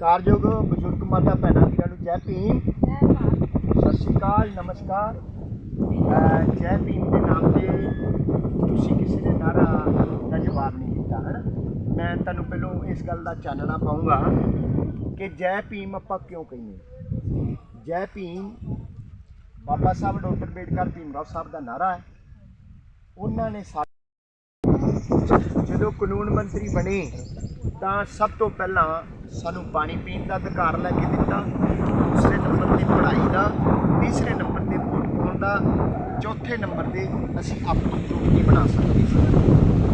ਕਾਰਯੋਗ ਬਜ਼ੁਰਗ ਮਾਤਾ ਭੈਣਾਂ ਵੀਰਾਂ ਨੂੰ ਜੈ ਭੀਮ। ਸਤਿ ਸ਼੍ਰੀ ਅਕਾਲ, ਨਮਸਕਾਰ। ਜੈ ਭੀਮ ਦੇ ਨਾਮ ਤੇ ਤੁਸੀਂ ਕਿਸੇ ਨੇ ਨਾਰਾ ਦਾ ਜਵਾਬ ਨਹੀਂ ਦਿੱਤਾ ਹੈ ਮੈਂ ਤੁਹਾਨੂੰ ਪਹਿਲਾਂ ਇਸ ਗੱਲ ਦਾ ਚਾਨਣਾ ਪਾਉਂਗਾ ਕਿ ਜੈ ਭੀਮ ਆਪਾਂ ਕਿਉਂ ਕਹਿੰਦੇ ਜੈ ਭੀਮ ਬਾਬਾ ਸਾਹਿਬ ਡਾਕਟਰ ਅੰਬੇਡਕਰ ਭੀਮਰਾਓ ਸਾਹਿਬ ਦਾ ਨਾਰਾ ਹੈ। ਉਹਨਾਂ ਨੇ ਸਾ ਜਦੋਂ ਕਾਨੂੰਨ ਮੰਤਰੀ ਬਣੇ ਤਾਂ ਸਭ ਤੋਂ ਪਹਿਲਾਂ ਸਾਨੂੰ ਪਾਣੀ ਪੀਣ ਦਾ ਅਧਿਕਾਰ ਲੈ ਕੇ ਦਿੱਤਾ, ਦੂਸਰੇ ਨੰਬਰ ਤੇ ਪੜ੍ਹਾਈ ਦਾ, ਤੀਸਰੇ ਨੰਬਰ ਤੇ ਵੋਟ ਪਾਉਣ ਦਾ, ਚੌਥੇ ਨੰਬਰ ਤੇ ਅਸੀਂ ਆਪਣੀ ਚੋਟੀ ਬਣਾ ਸਕਦੇ ਸੀ।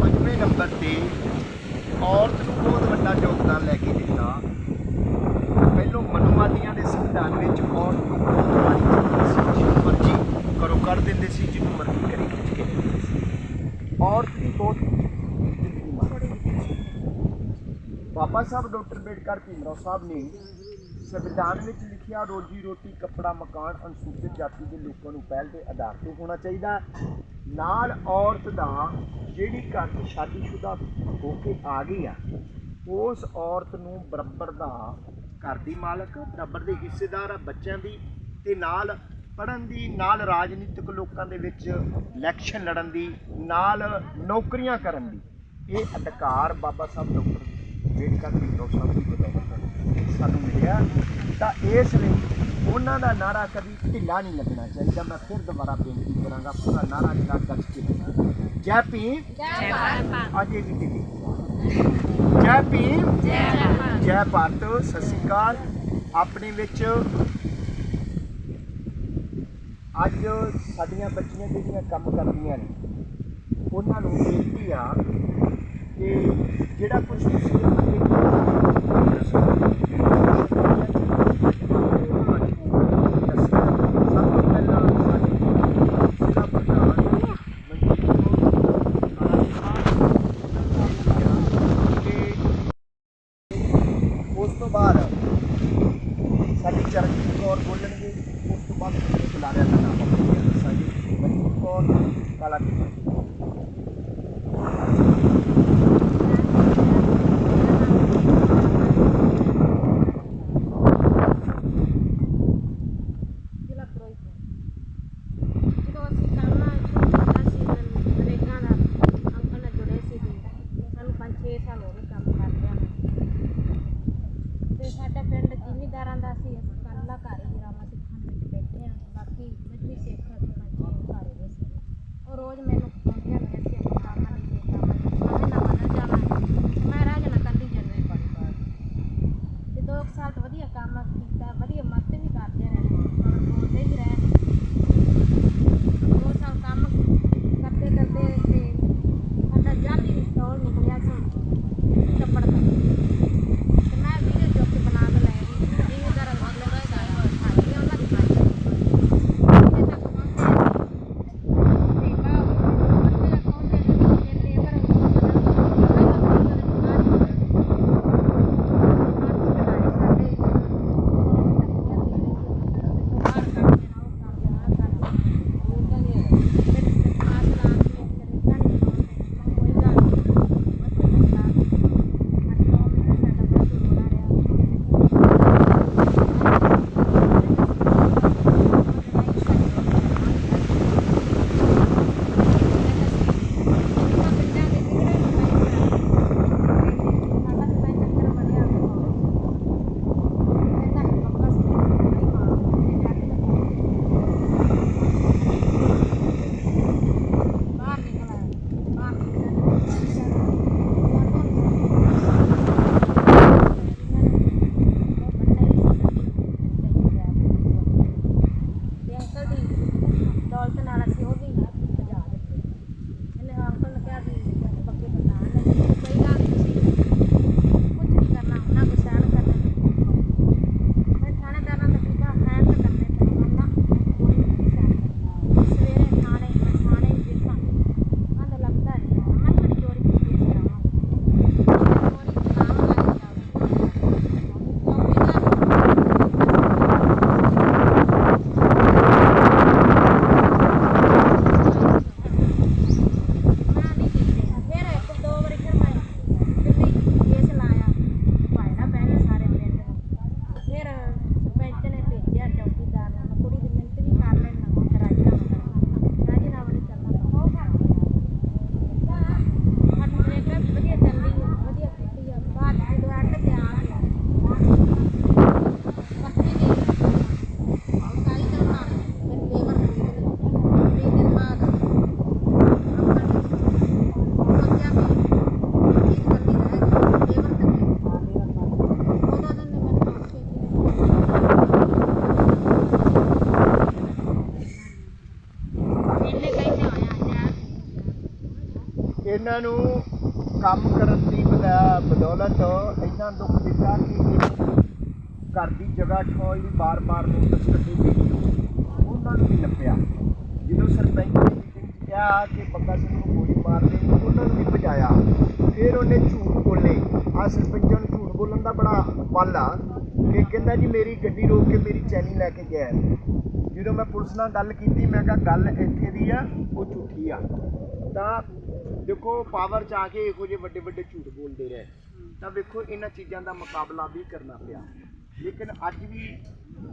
ਪੰਜਵੇਂ ਨੰਬਰ ਤੇ ਔਰਤ ਨੂੰ ਬਹੁਤ ਵੱਡਾ ਯੋਗਦਾਨ ਲੈ ਕੇ ਦਿੱਤਾ। ਪਹਿਲੋਂ ਮਨੁਵਾਦੀਆਂ ਦੇ ਸੰਵਿਧਾਨ ਵਿੱਚ ਔਰਤ ਨੂੰ ਬਹੁਤ ਮਾਰੀ ਸੀ, ਜਿਹਨੂੰ ਮਰਜ਼ੀ ਕਰੋ ਕਰ ਦਿੰਦੇ ਸੀ, ਜਿਹਨੂੰ ਮਰਜ਼ੀ ਕਰੀ ਖਿੱਚ ਕੇ ਦਿੰਦੇ ਸੀ। ਔਰਤ ਦੀ ਬਹੁਤ ਜ਼ਿੰਦਗੀ ਮਾਰੀ ਬਾਬਾ ਸਾਹਿਬ, ਡਾਕਟਰ ਅੰਬੇਡਕਰ ਭੀਮਰਾਓ ਸਾਹਿਬ ਨੇ ਸੰਵਿਧਾਨ ਵਿੱਚ ਲਿਖਿਆ, ਰੋਜੀ ਰੋਟੀ, ਕੱਪੜਾ, ਮਕਾਨ, ਅਨੁਸੂਚਿਤ ਜਾਤੀ ਦੇ ਲੋਕਾਂ ਨੂੰ ਪਹਿਲ ਦੇ ਆਧਾਰ ਤੇ ਹੋਣਾ ਚਾਹੀਦਾ। ਨਾਲ ਔਰਤ ਦਾ ਜਿਹੜੀ ਘਰ 'ਚ ਸ਼ਾਦੀशुदा ਹੋ ਕੇ ਆ ਗਈ ਆ, ਉਸ ਔਰਤ ਨੂੰ ਬਰਾਬਰ ਦਾ ਘਰ ਦੀ ਮਾਲਕ, ਬਰਾਬਰ ਦੇ ਹਿੱਸੇਦਾਰ ਆ ਬੱਚਿਆਂ ਦੀ ਤੇ ਨਾਲ ਪੜਨ ਦੀ, ਨਾਲ ਰਾਜਨੀਤਿਕ ਲੋਕਾਂ ਦੇ ਵਿੱਚ ਇਲੈਕਸ਼ਨ ਲੜਨ ਦੀ, ਨਾਲ ਨੌਕਰੀਆਂ ਕਰਨ ਦੀ। ਇਹ ਅਧਿਕਾਰ ਬਾਬਾ ਸਾਹਿਬ, ਡਾਕਟਰ ਅੰਬੇਡਕਰ ਭੀਮਰਾਓ ਸਾਹਿਬ ਦੀ ਬਦੌਲਤ ਸਾਨੂੰ ਮਿਲਿਆ ਤਾਂ ਇਸ ਲਈ ਉਹਨਾਂ ਦਾ ਨਾਰਾ ਕਦੀ ਢਿੱਲਾ ਨਹੀਂ ਲੱਗਣਾ ਚਾਹੀਦਾ। ਮੈਂ ਫਿਰ ਦੁਬਾਰਾ ਬੇਨਤੀ ਕਰਾਂਗਾ ਪੂਰਾ ਨਾਰਾ ਜਿਹੜਾ ਗੱਜ ਕੇ ਜੈ ਭੀਮ। ਜੈ ਭਾਰਤ। ਅਜੇ ਵੀ ਢਿੱਲੀ ਜੈ ਭੀਮ। ਜੈ ਭਾਰਤ। ਜੈ ਭਾਰਤ। ਸਤਿ ਸ਼੍ਰੀ ਅਕਾਲ। ਆਪਣੇ ਵਿੱਚ ਅੱਜ ਸਾਡੀਆਂ ਬੱਚੀਆਂ ਜਿਹੜੀਆਂ ਕੰਮ ਕਰਦੀਆਂ ਨੇ ਉਹਨਾਂ ਨੂੰ ਬੇਨਤੀ ਆ ਕਿ ਜਿਹੜਾ ਕੁਝ ਤੁਸੀਂ ਅੱਗੇ ਸਭ ਇਹਨਾਂ ਨੂੰ ਕੰਮ ਕਰਨ ਦੀ ਬਦਾ- ਬਦੌਲਤ ਇੰਨਾ ਦੁੱਖ ਦਿੱਤਾ ਕਿ ਘਰ ਦੀ ਜਗ੍ਹਾ ਠੋਈ ਦੀ ਬਾਰ-ਬਾਰ ਨੋਟਿਸ ਕੱਢੀ ਗਈ ਉਹਨਾਂ ਨੂੰ ਵੀ ਨੱਪਿਆ ਜਦੋਂ ਸਰਪੰਚ ਨੇ ਮੀਟਿੰਗ 'ਚ ਕਿਹਾ ਕਿ ਬੱਗਾ ਸਿੰਘ ਨੂੰ ਗੋਲੀ ਮਾਰ ਦੇ, ਉਹਨਾਂ ਨੂੰ ਵੀ ਭਜਾਇਆ। ਫਿਰ ਉਹਨੇ ਝੂਠ ਬੋਲੇ। ਆ ਸਰਪੰਚਾਂ ਨੂੰ ਝੂਠ ਬੋਲਣ ਦਾ ਬੜਾ ਵੱਲ ਆ ਕਿ ਕਹਿੰਦਾ ਜੀ ਮੇਰੀ ਗੱਡੀ ਰੋਕ ਕੇ ਮੇਰੀ ਚੈਨੀ ਲੈ ਕੇ ਗਿਆ। ਜਦੋਂ ਮੈਂ ਪੁਲਿਸ ਨਾਲ ਗੱਲ ਕੀਤੀ, ਮੈਂ ਕਿਹਾ, ਗੱਲ ਇੱਥੇ ਦੀ ਆ, ਉਹ ਝੂਠੀ ਆ। ਤਾਂ ਦੇਖੋ ਪਾਵਰ ਚ ਆ ਕੇ ਇਹੋ ਜਿਹੇ ਵੱਡੇ ਵੱਡੇ ਝੂਠ ਬੋਲਦੇ ਰਹੇ। ਤਾਂ ਵੇਖੋ ਇਹਨਾਂ ਚੀਜ਼ਾਂ ਦਾ ਮੁਕਾਬਲਾ ਵੀ ਕਰਨਾ ਪਿਆ। ਲੇਕਿਨ ਅੱਜ ਵੀ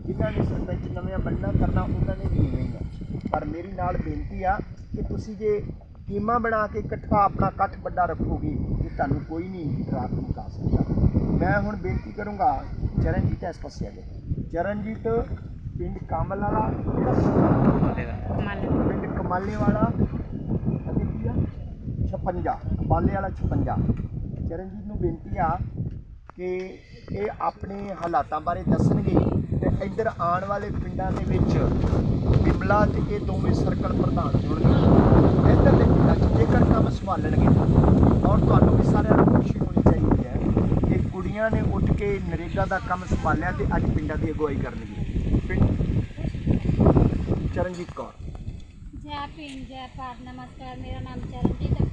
ਜਿਨ੍ਹਾਂ ਨੇ ਸਰਪੰਚ ਨਵੇਂ ਬੰਨਾ ਕਰਨਾ ਉਹਨਾਂ ਨੇ ਵੀ ਇਵੇਂ ਹੀ ਪਰ ਮੇਰੀ ਨਾਲ ਬੇਨਤੀ ਆ ਕਿ ਤੁਸੀਂ ਜੇ ਟੀਮਾਂ ਬਣਾ ਕੇ ਇਕੱਠਾ ਆਪਣਾ ਇਕੱਠ ਵੱਡਾ ਰੱਖੋਗੇ ਤੇ ਤੁਹਾਨੂੰ ਕੋਈ ਨਹੀਂ ਰਾਤ ਨੂੰ ਸਕਦਾ। ਮੈਂ ਹੁਣ ਬੇਨਤੀ ਕਰੂੰਗਾ ਚਰਨਜੀਤ ਇਸ ਪਾਸੇ ਆ ਗਏ ਚਰਨਜੀਤ ਪਿੰਡ ਕਾਮਲ ਵਾਲਾ ਪਿੰਡ? ਕਮਾਲੇ ਵਾਲਾ। 56 ਬਾਲੇ ਵਾਲਾ 56 ਚਰਨਜੀਤ ਨੂੰ ਬੇਨਤੀ ਆ ਕਿ ਇਹ ਆਪਣੇ ਹਾਲਾਤਾਂ ਬਾਰੇ ਦੱਸਣਗੇ ਤੇ ਇੱਧਰ ਆਉਣ ਵਾਲੇ ਪਿੰਡਾਂ ਦੇ ਵਿੱਚ ਬਿਮਲਾ ਤੇ ਇਹ ਦੋਵੇਂ ਸਰਕਲ ਪ੍ਰਧਾਨ ਹੋਣਗੇ ਇੱਧਰ ਦੇ ਪਿੰਡਾਂ 'ਚ ਜੇਕਰ ਕੰਮ ਸੰਭਾਲਣਗੇ ਔਰ ਤੁਹਾਨੂੰ ਵੀ ਸਾਰਿਆਂ ਨੂੰ ਖੁਸ਼ੀ ਹੋਣੀ ਚਾਹੀਦੀ ਹੈ ਕਿ ਕੁੜੀਆਂ ਨੇ ਉੱਠ ਕੇ ਨਰੇਗਾ ਦਾ ਕੰਮ ਸੰਭਾਲਿਆ ਤੇ ਅੱਜ ਪਿੰਡਾਂ ਦੀ ਅਗਵਾਈ ਕਰਨਗੇ। ਪਿੰਡ ਚਰਨਜੀਤ ਕੌਰ। ਜੈ ਭੀਮ, ਜੈ ਭਾਰਤ। ਨਮਸਕਾਰ, ਮੇਰਾ ਨਾਮ ਚਰਨਜੀਤ ਹੈ।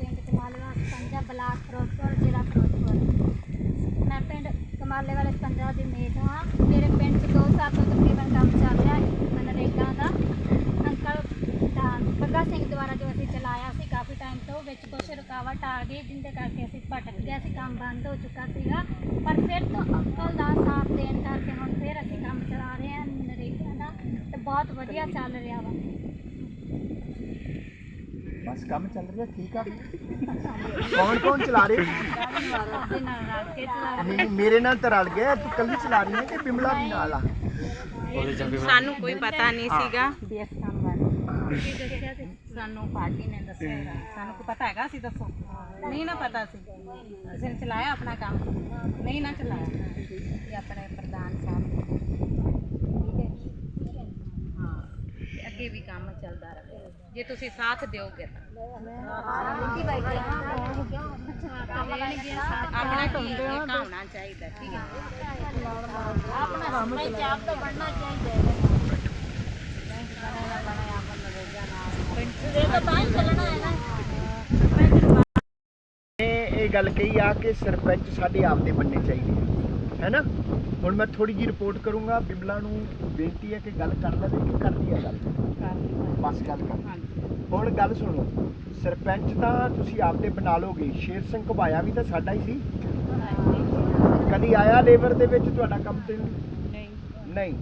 ਕਮਾਲੇਵਾਲਾ ਪੰਜਾ ਬਲਾਕ ਫਿਰੋਜ਼ਪੁਰ, ਜ਼ਿਲ੍ਹਾ ਫਿਰੋਜ਼ਪੁਰ। ਮੈਂ ਪਿੰਡ ਕਮਾਲੇ ਵਾਲੇ ਪੰਜਾ ਦੀ ਮੇਟ ਹਾਂ। ਮੇਰੇ ਪਿੰਡ 'ਚ 2 ਸਾਲ ਤੋਂ ਤਕਰੀਬਨ ਕੰਮ ਚੱਲ ਰਿਹਾ ਹੈ ਮਨਰੇਗਾ ਦਾ। ਅੰਕਲ ਬੱਗਾ ਸਿੰਘ ਦੁਆਰਾ ਜੋ ਅਸੀਂ ਚਲਾਇਆ ਸੀ ਕਾਫੀ ਟਾਈਮ ਤੋਂ, ਵਿੱਚ ਕੁਝ ਰੁਕਾਵਟ ਆ ਗਈ, ਜਿੰਦੇ ਕਰਕੇ ਅਸੀਂ ਭਟਕ ਗਏ ਸੀ, ਕੰਮ ਬੰਦ ਹੋ ਚੁੱਕਾ ਸੀਗਾ। ਪਰ ਫਿਰ ਤੋਂ ਅੰਕਲ ਦਾ ਸਾਥ ਦੇਣ ਕਰਕੇ ਹੁਣ ਫਿਰ ਅਸੀਂ ਕੰਮ ਚਲਾ ਰਹੇ ਹਾਂ ਨਰੇਗਾ ਦਾ। ਤੇ ਬਹੁਤ ਵਧੀਆ ਚੱਲ ਰਿਹਾ ਵਾ। ਬਸ ਕੰਮ ਚੱਲ ਰਿਹਾ ਠੀਕ ਆ? ਕੌਣ ਕੌਣ ਚਲਾ ਰਹੇ ਦੇ ਨਾਲ ਰਲ ਕੇ ਚਲਾ ਨਹੀਂ ਨਹੀਂ, ਮੇਰੇ ਨਾਲ ਤਾਂ ਰਲ ਗਿਆ ਤੂੰ ਕੱਲੀ ਚਲਾ ਰਹੀ ਹੈ ਕਿ ਬਿਮਲਾ ਵੀ ਨਾਲ ਆ? ਸਾਨੂੰ ਕੋਈ ਪਤਾ ਨਹੀਂ ਸੀਗਾ। ਕੰਮ ਬਾਰੇ ਕੀ ਦੱਸਿਆ ਤੇ ਸਾਨੂੰ ਪਾਰਟੀ ਨੇ ਦੱਸਿਆ ਹੈਗਾ। ਸਾਨੂੰ ਕੋਈ ਪਤਾ ਹੈਗਾ ਸੀ ਦੱਸੋ? ਨਹੀਂ ਨਾ ਪਤਾ ਸੀ। ਅਸੀਂ ਨੇ ਚਲਾਇਆ ਆਪਣਾ ਕੰਮ। ਨਹੀਂ ਨਾ ਚਲਾਇਆ। ਇਹ ਆਪਣੇ ਪ੍ਰਧਾਨ ਸਾਹਿਬ। ਠੀਕ ਹੈ ਹਾਂ। ਤੇ ਅੱਗੇ ਵੀ ਕੰਮ ਚੱਲਦਾ ਰਹੇ। ਜੇ ਤੁਸੀਂ ਸਾਥ ਦਿਓਗੇ। ਤਾਂ ਆਪਣਾ ਕੀ ਇੱਕ ਹੋਣਾ ਚਾਹੀਦਾ, ਠੀਕ ਹੈ। ਆਪਣਾ ਕੰਮ ਆਪ ਤਾਂ ਬਣਨਾ ਚਾਹੀਦਾ ਹੈ ਇਹ ਤਾਂ ਤਾਂ ਹੀ ਚੱਲਣਾ ਹੈ ਨਾ ਇਹ ਇਹ ਗੱਲ ਕਹੀ ਆ ਕਿ ਸਰਪੰਚ ਸਾਡੇ ਆਪ ਦੇ ਬੰਨੇ ਚਾਹੀਦੇ ਆ। ਹੈ ਨਾ? ਹੁਣ ਮੈਂ ਥੋੜੀ ਜੀ ਰਿਪੋਰਟ ਕਰੂੰਗਾ, ਬਿਮਲਾ ਨੂੰ ਬੇਨਤੀ ਹੈ ਕਿ ਗੱਲ ਕਰ ਲਵੇ ਕਿ ਕਰਦੀ ਹੈ ਗੱਲ। ਬਸ ਗੱਲ ਕਰ। ਹੁਣ ਗੱਲ ਸੁਣੋ ਸਰਪੰਚ ਤਾਂ ਤੁਸੀਂ ਆਪਦੇ ਬਣਾ ਲੋਗੇ ਸ਼ੇਰ ਸਿੰਘ ਘੁਬਾਇਆ ਵੀ ਤਾਂ ਸਾਡਾ ਹੀ ਸੀ। ਕਦੀ ਆਇਆ ਲੇਬਰ ਦੇ ਵਿੱਚ ਤੁਹਾਡਾ ਕੰਮ ਤੇ? ਨਹੀਂ।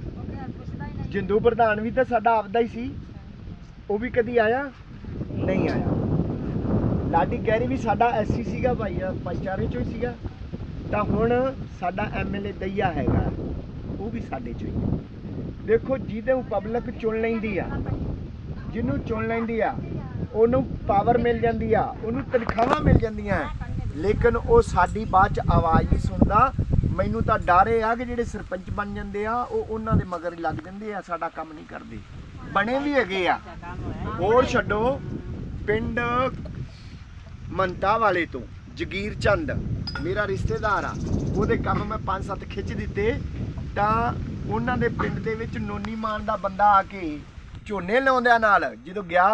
ਜਿੰਦੂ ਪ੍ਰਧਾਨ ਵੀ ਤਾਂ ਸਾਡਾ ਆਪਦਾ ਹੀ ਸੀ। ਉਹ ਵੀ ਕਦੀ ਆਇਆ? ਨਹੀਂ ਆਇਆ। ਲਾਡੀ ਗੈਰੀ ਵੀ ਸਾਡਾ ਐਸਸੀ ਸੀਗਾ, ਭਾਈ ਭਾਈਚਾਰੇ ਚੋਂ ਹੀ ਸੀਗਾ। ਤਾਂ ਹੁਣ ਸਾਡਾ ਐਮਐਲਏ ਦਈਆ ਹੈਗਾ। ਉਹ ਵੀ ਸਾਡੇ ਚੋਂ ਹੀ। ਦੇਖੋ, ਜਿਹਦੇ ਨੂੰ ਪਬਲਿਕ ਚੁਣ ਲੈਂਦੀ ਆ, ਜਿਹਨੂੰ ਚੁਣ ਲੈਂਦੀ ਆ, ਉਹਨੂੰ ਪਾਵਰ ਮਿਲ ਜਾਂਦੀ ਆ, ਉਹਨੂੰ ਤਨਖਾਹਾਂ ਮਿਲ ਜਾਂਦੀਆਂ ਲੇਕਿਨ ਉਹ ਸਾਡੀ ਬਾਅਦ ਚ ਆਵਾਜ਼ ਨਹੀਂ ਸੁਣਦਾ। ਮੈਨੂੰ ਤਾਂ ਡਰ ਇਹ ਆ ਕਿ ਜਿਹੜੇ ਸਰਪੰਚ ਬਣ ਜਾਂਦੇ ਆ, ਉਹ ਉਹਨਾਂ ਦੇ ਮਗਰ ਲੱਗ ਜਾਂਦੇ ਆ, ਸਾਡਾ ਕੰਮ ਨਹੀਂ ਕਰਦੇ। ਬਣੇ ਵੀ ਹੈਗੇ ਆ। ਹੋਰ ਛੱਡੋ, ਪਿੰਡ ਮੰਤਾ ਵਾਲੇ ਤੋਂ ਜਗੀਰ ਚੰਦ। ਮੇਰਾ ਰਿਸ਼ਤੇਦਾਰ ਆ, ਉਹਦੇ ਕੰਮ ਮੈਂ 5-7 ਖਿੱਚ ਦਿੱਤੇ, ਤਾਂ ਉਹਨਾਂ ਦੇ ਪਿੰਡ ਦੇ ਵਿੱਚ ਨੋਨੀ ਮਾਨ ਦਾ ਬੰਦਾ ਆ ਕੇ ਝੋਨੇ ਲਾਉਂਦਿਆਂ ਨਾਲ ਜਦੋਂ ਗਿਆ,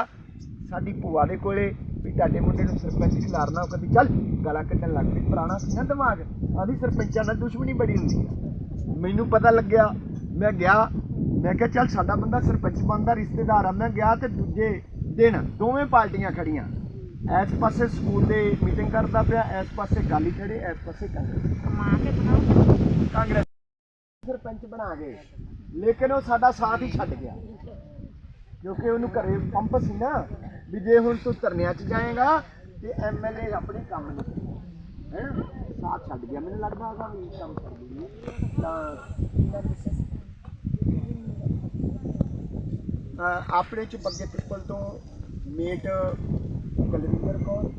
ਸਾਡੀ ਭੂਆ ਦੇ ਕੋਲੇ, ਵੀ ਤੁਹਾਡੇ ਮੁੰਡੇ ਨੂੰ ਸਰਪੰਚ ਖਿਲਾਰਨਾ ਉਹ ਕਹਿੰਦੀ, ਚੱਲ ਗਲਾ ਕੱਢਣ ਲੱਗ ਪਈ, ਪੁਰਾਣਾ ਸੀ ਨਾ ਦਿਮਾਗ, ਆਦੀ ਸਰਪੰਚਾਂ ਨਾਲ ਦੁਸ਼ਮਣੀ ਬੜੀ ਹੁੰਦੀ ਆ। ਮੈਨੂੰ ਪਤਾ ਲੱਗਿਆ, ਮੈਂ ਗਿਆ, ਮੈਂ ਕਿਹਾ ਚੱਲ ਸਾਡਾ ਬੰਦਾ ਸਰਪੰਚ ਬਣਦਾ, ਰਿਸ਼ਤੇਦਾਰ ਆ, ਮੈਂ ਗਿਆ ਤੇ ਦੂਜੇ ਦਿਨ ਦੋਵੇਂ ਪਾਰਟੀਆਂ ਖੜੀਆਂ। ਇਸ ਪਾਸੇ ਸਕੂਲ ਦੇ ਮੀਟਿੰਗ ਕਰਦਾ ਪਿਆ ਇਸ ਪਾਸੇ ਗਾਲੀ ਖੜੇ ਇਸ ਪਾਸੇ ਕਾਂਗਰਸ। ਕਮਾ ਕੇ ਬਣਾਓ ਕਾਂਗਰਸ ਸਰਪੰਚ ਬਣਾ ਗਏ ਲੇਕਿਨ ਉਹ ਸਾਡਾ ਸਾਥ ਹੀ ਛੱਡ ਗਿਆ। ਕਿਉਂਕਿ ਉਹਨੂੰ ਘਰੇ ਪੰਪ ਸੀ ਨਾ, ਵੀ ਜੇ ਹੁਣ ਤੂੰ ਧਰਨਿਆਂ 'ਚ ਜਾਏਗਾ, ਤੇ ਐਮਐਲਏ ਆਪਣੇ ਕੰਮ ਨਹੀਂ ਹੈ? ਸਾਥ ਛੱਡ ਗਿਆ, ਮੈਨੂੰ ਲੱਗਦਾ ਉਹਦਾ ਵੀ ਕੰਮ ਛੱਡ ਗਈ ਤਾਂ ਆਪਣੇ ਚ ਬੱਗੇ ਪਿੱਪਲ ਤੋਂ ਮੇਟ ਕੁਲਵਿੰਦਰ ਕੌਰ,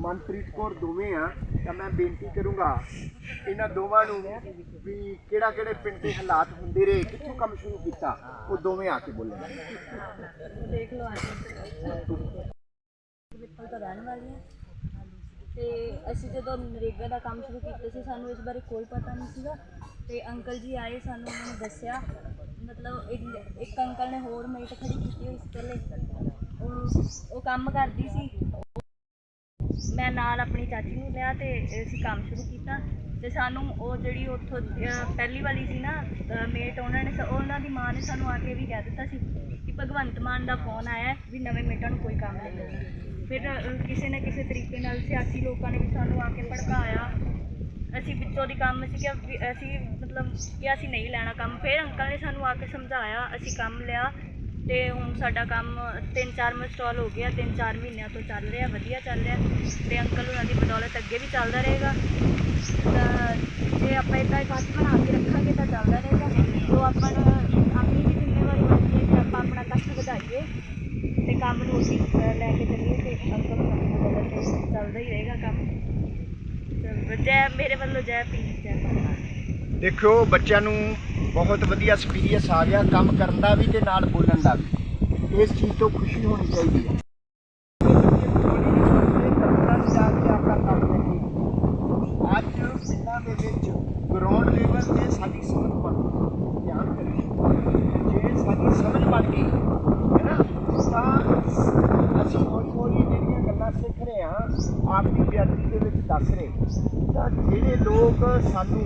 ਮਨਪ੍ਰੀਤ ਕੌਰ ਦੋਵੇਂ ਆ, ਤਾਂ ਮੈਂ ਬੇਨਤੀ ਕਰੂੰਗਾ ਇਹਨਾਂ ਦੋਵਾਂ ਨੂੰ ਵੀ ਕਿਹੜਾ ਕਿਹੜੇ ਪਿੰਡ ਦੇ ਹਾਲਾਤ ਹੁੰਦੇ ਰਹੇ, ਕਿੱਥੋਂ ਕੰਮ ਸ਼ੁਰੂ ਕੀਤਾ, ਉਹ ਦੋਵੇਂ ਆ ਕੇ ਬੋਲਣ ਦੇਖ ਲਓ ਅੱਜ ਤਾਂ ਰਹਿਣ ਵਾਲੀ ਹੈ ਤੇ ਅਸੀਂ ਜਦੋਂ ਨਰੇਗਾ ਦਾ ਕੰਮ ਸ਼ੁਰੂ ਕੀਤਾ ਸੀ, ਸਾਨੂੰ ਇਸ ਬਾਰੇ ਕੋਈ ਪਤਾ ਨਹੀਂ ਸੀਗਾ। ਤੇ ਅੰਕਲ ਜੀ ਆਏ, ਸਾਨੂੰ ਉਹਨਾਂ ਨੇ ਦੱਸਿਆ। ਮਤਲਬ ਇੱਕ ਇੱਕ ਅੰਕਲ ਨੇ ਹੋਰ ਮੇਟ ਖੜੀ ਕੀਤੀ ਹੋਈ ਸੀ ਪਹਿਲੇ। ਉਹ ਕੰਮ ਕਰਦੀ ਸੀ। ਮੈਂ ਨਾਲ ਆਪਣੀ ਚਾਚੀ ਨੂੰ ਲਿਆ ਤੇ ਅਸੀਂ ਕੰਮ ਸ਼ੁਰੂ ਕੀਤਾ। ਤੇ ਸਾਨੂੰ ਉਹ ਜਿਹੜੀ ਉੱਥੋਂ ਪਹਿਲੀ ਵਾਲੀ ਸੀ ਨਾ ਮੇਟ ਉਹਨਾਂ ਨੇ ਸ- ਉਹਨਾਂ ਦੀ ਮਾਂ ਨੇ ਸਾਨੂੰ ਆ ਕੇ ਵੀ ਕਹਿ ਦਿੱਤਾ ਸੀ ਕਿ ਭਗਵੰਤ ਮਾਨ ਦਾ ਫੋਨ ਆਇਆ ਵੀ ਨਵੇਂ ਮੇਟਾਂ ਨੂੰ ਕੋਈ ਕੰਮ ਨਹੀਂ ਮਿਲੇਗਾ ਫਿਰ ਕਿਸੇ ਨਾ ਕਿਸੇ ਤਰੀਕੇ ਨਾਲ ਸਿਆਸੀ ਲੋਕਾਂ ਨੇ ਵੀ ਸਾਨੂੰ ਆ ਕੇ ਭੜਕਾਇਆ। ਅਸੀਂ ਵਿੱਚੋਂ ਦੀ ਕੰਮ ਸੀ ਕਿ ਵੀ, ਅਸੀਂ ਮਤਲਬ ਕਿ ਅਸੀਂ ਨਹੀਂ ਲੈਣਾ ਕੰਮ। ਫਿਰ ਅੰਕਲ ਨੇ ਸਾਨੂੰ ਆ ਕੇ ਸਮਝਾਇਆ, ਅਸੀਂ ਕੰਮ ਲਿਆ। ਤੇ ਹੁਣ ਸਾਡਾ ਕੰਮ ਤਿੰਨ ਚਾਰ ਇੰਸਟਾਲ ਹੋ ਗਿਆ ਤਿੰਨ ਚਾਰ ਮਹੀਨਿਆਂ ਤੋਂ ਚੱਲ ਰਿਹਾ, ਵਧੀਆ ਚੱਲ ਰਿਹਾ ਤੇ ਅੰਕਲ ਉਹਨਾਂ ਦੀ ਬਦੌਲਤ ਅੱਗੇ ਵੀ ਚੱਲਦਾ ਰਹੇਗਾ। ਤਾਂ ਜੇ ਆਪਾਂ ਇਦਾਂ ਹੀ ਫਸਟ ਬਣਾ ਕੇ ਰੱਖਾਂਗੇ ਤਾਂ ਚੱਲਦਾ ਰਹੇਗਾ। ਸੋ ਆਪਾਂ ਆਪਣੀ ਵੀ ਜ਼ਿੰਮੇਵਾਰੀ ਬਣਦੀ ਹੈ ਕਿ ਆਪਾਂ ਆਪਣਾ ਕਸ਼ਟ ਵਧਾਈਏ ਤੇ ਕੰਮ ਨੂੰ ਅੱਗੇ ਲੈ ਕੇ ਚੱਲੀਏ ਤੇ ਅੰਕਲ ਉਹਨਾਂ ਦੀ ਬਦੌਲਤ ਚੱਲਦਾ ਹੀ ਰਹੇਗਾ ਕੰਮ। ਜੈ, ਮੇਰੇ ਵੱਲੋਂ ਜੈ ਪੀ ਜੈ ਦੇਖਿਓ, ਬੱਚਿਆਂ ਨੂੰ ਬਹੁਤ ਵਧੀਆ ਐਕਸਪੀਰੀਅੰਸ ਆ ਗਿਆ ਕੰਮ ਕਰਨ ਦਾ ਵੀ ਤੇ ਨਾਲ ਬੋਲਣ ਦਾ ਵੀ। ਇਸ ਚੀਜ਼ ਤੋਂ ਖੁਸ਼ੀ ਹੋਣੀ ਚਾਹੀਦੀ ਹੈ। ਅੱਜ ਪਿੰਡਾਂ ਦੇ ਵਿੱਚ ਗਰਾਊਂਡ ਲੈਵਲ ਤੇ ਸਾਡੀ ਸਮਝ ਬਣ ਗਈ ਧਿਆਨ ਕਰੀਏ। ਜੇ ਸਾਡੀ ਸਮਝ ਬਣ ਗਈ ਹੈ ਨਾ ਤਾਂ ਅਸੀਂ ਹੌਲੀ ਹੌਲੀ ਜਿਹੜੀਆਂ ਗੱਲਾਂ ਸਿੱਖ ਰਹੇ ਹਾਂ ਆਪਣੀ ਬਿਆਨੀ ਦੇ ਵਿੱਚ ਦੱਸ ਰਹੇ ਤਾਂ ਜਿਹੜੇ ਲੋਕ ਸਾਨੂੰ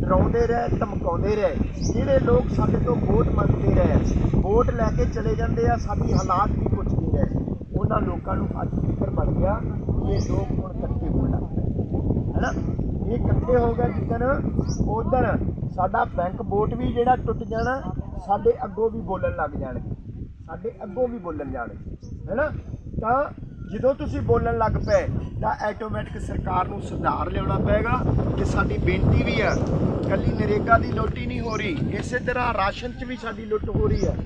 ਡਰਾਉਂਦੇ ਰਹੇ, ਧਮਕਾਉਂਦੇ ਰਹੇ। ਜਿਹੜੇ ਲੋਕ ਸਾਡੇ ਤੋਂ ਵੋਟ ਮੰਗਦੇ ਰਹੇ, ਵੋਟ ਲੈ ਕੇ ਚਲੇ ਜਾਂਦੇ ਆ, ਸਾਡੀ ਹਾਲਾਤ ਵੀ ਪੁੱਛਦੇ ਰਹੇ। ਉਹਨਾਂ ਲੋਕਾਂ ਨੂੰ ਅੱਜ ਫਿਕਰ ਬਣ ਗਿਆ ਇਹ ਲੋਕ ਹੁਣ ਇਕੱਠੇ ਹੋਣ ਲੱਗ ਪਏ। ਹੈਨਾ? ਇਹ ਇਕੱਠੇ ਹੋ ਗਏ ਜਿੱਦਣ ਉਧਰ ਸਾਡਾ ਬੈਂਕ ਬੋਟ ਵੀ ਜਿਹੜਾ ਟੁੱਟ ਜਾਣਾ, ਸਾਡੇ ਅੱਗੋਂ ਵੀ ਬੋਲਣ ਲੱਗ ਜਾਣਗੇ। ਸਾਡੇ ਅੱਗੋਂ ਵੀ ਬੋਲਣ ਜਾਣਗੇ। ਹੈਨਾ? ਤਾਂ ਜਦੋਂ ਤੁਸੀਂ ਬੋਲਣ ਲੱਗ ਪਏ, ਤਾਂ ਆਟੋਮੈਟਿਕ ਸਰਕਾਰ ਨੂੰ ਸੁਧਾਰ ਲਿਆਉਣਾ ਪਏਗਾ। ਕਿ ਸਾਡੀ ਬੇਨਤੀ ਵੀ ਹੈ, ਕੱਲੀ ਨਰੇਗਾ ਦੀ ਲੁੱਟ ਹੀ ਨਹੀਂ ਹੋ ਰਹੀ। ਇਸੇ ਤਰ੍ਹਾਂ ਰਾਸ਼ਨ 'ਚ ਵੀ ਸਾਡੀ ਲੁੱਟ ਹੋ ਰਹੀ ਹੈ।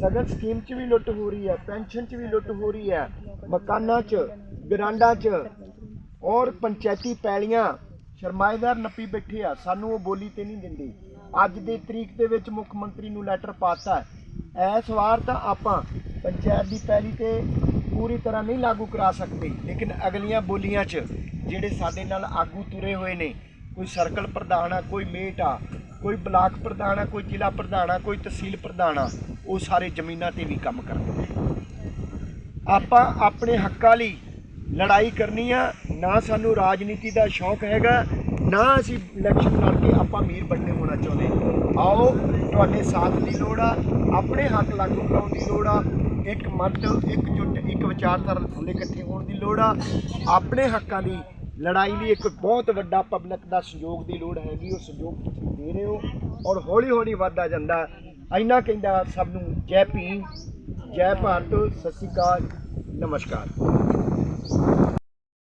ਸਗਨ ਸਕੀਮ 'ਚ ਵੀ ਲੁੱਟ ਹੋ ਰਹੀ ਹੈ, ਪੈਨਸ਼ਨ 'ਚ ਵੀ ਲੁੱਟ ਹੋ ਰਹੀ ਹੈ। ਮਕਾਨਾਂ 'ਚ, ਗਰਾਂਡਾਂ 'ਚ ਔਰ ਪੰਚਾਇਤੀ ਪੈਲੀਆਂ ਸ਼ਰਮਾਏਦਾਰ ਨੱਪੀ ਬੈਠੇ ਆ। ਸਾਨੂੰ ਉਹ ਬੋਲੀ ਤੇ ਨਹੀਂ ਦਿੰਦੀ। ਅੱਜ ਦੇ ਤਰੀਕ ਦੇ ਵਿੱਚ ਮੁੱਖ ਮੰਤਰੀ ਨੂੰ ਲੈਟਰ ਪਾਤਾ ਹੈ। ਇਸ ਵਾਰ ਤਾਂ ਆਪਾਂ ਪੰਚਾਇਤ ਦੀ ਪੈਲੀ ਤੇ ਪੂਰੀ ਤਰ੍ਹਾਂ ਨਹੀਂ ਲਾਗੂ ਕਰਾ ਸਕਦੇ। ਲੇਕਿਨ ਅਗਲੀਆਂ ਬੋਲੀਆਂ 'ਚ ਜਿਹੜੇ ਸਾਡੇ ਨਾਲ ਆਗੂ ਤੁਰੇ ਹੋਏ ਨੇ, ਕੋਈ ਸਰਕਲ ਪ੍ਰਧਾਨ ਆ, ਕੋਈ ਮੇਟ ਆ, ਕੋਈ ਬਲਾਕ ਪ੍ਰਧਾਨ ਆ, ਕੋਈ ਜ਼ਿਲ੍ਹਾ ਪ੍ਰਧਾਨ ਆ, ਕੋਈ ਤਹਿਸੀਲ ਪ੍ਰਧਾਨ ਆ, ਉਹ ਸਾਰੇ ਜ਼ਮੀਨਾਂ ਤੇ ਵੀ ਕੰਮ ਕਰਦੇ ਨੇ। ਆਪਾਂ ਆਪਣੇ ਹੱਕਾਂ ਲਈ ਲੜਾਈ ਕਰਨੀ ਆ, ਨਾ ਸਾਨੂੰ ਰਾਜਨੀਤੀ ਦਾ ਸ਼ੌਕ ਹੈਗਾ, ਨਾ ਅਸੀਂ ਇਲੈਕਸ਼ਨ ਲੜ ਕੇ ਆਪਾਂ ਅਮੀਰ ਬੰਨੇ ਹੋਣਾ ਚਾਹੁੰਦੇ। ਆਓ, ਤੁਹਾਡੇ ਸਾਥ ਦੀ ਲੋੜ ਆ, ਆਪਣੇ ਹੱਕ ਲਾਗੂ ਕਰਾਉਣ ਦੀ ਲੋੜ ਆ ਇੱਕ ਮਤ, ਇੱਕ ਜੁੱਟ, ਇੱਕ ਵਿਚਾਰਧਾਰਾ ਥੱਲੇ ਇਕੱਠੇ ਹੋਣ ਦੀ ਲੋੜ ਆ। ਆਪਣੇ ਹੱਕਾਂ ਦੀ ਲੜਾਈ ਲਈ ਇੱਕ ਬਹੁਤ ਵੱਡਾ ਪਬਲਿਕ ਦਾ ਸਹਿਯੋਗ ਦੀ ਲੋੜ ਹੈਗੀ, ਉਹ ਸਹਿਯੋਗ ਤੁਸੀਂ ਦੇ ਰਹੇ ਹੋ ਔਰ ਹੌਲੀ ਹੌਲੀ ਵੱਧਦਾ ਜਾਂਦਾ। ਇੰਨਾ ਕਹਿੰਦਾ ਸਭ ਨੂੰ ਜੈ ਭੀਮ, ਜੈ ਭਾਰਤ, ਸਤਿ ਸ਼੍ਰੀ ਅਕਾਲ, ਨਮਸਕਾਰ।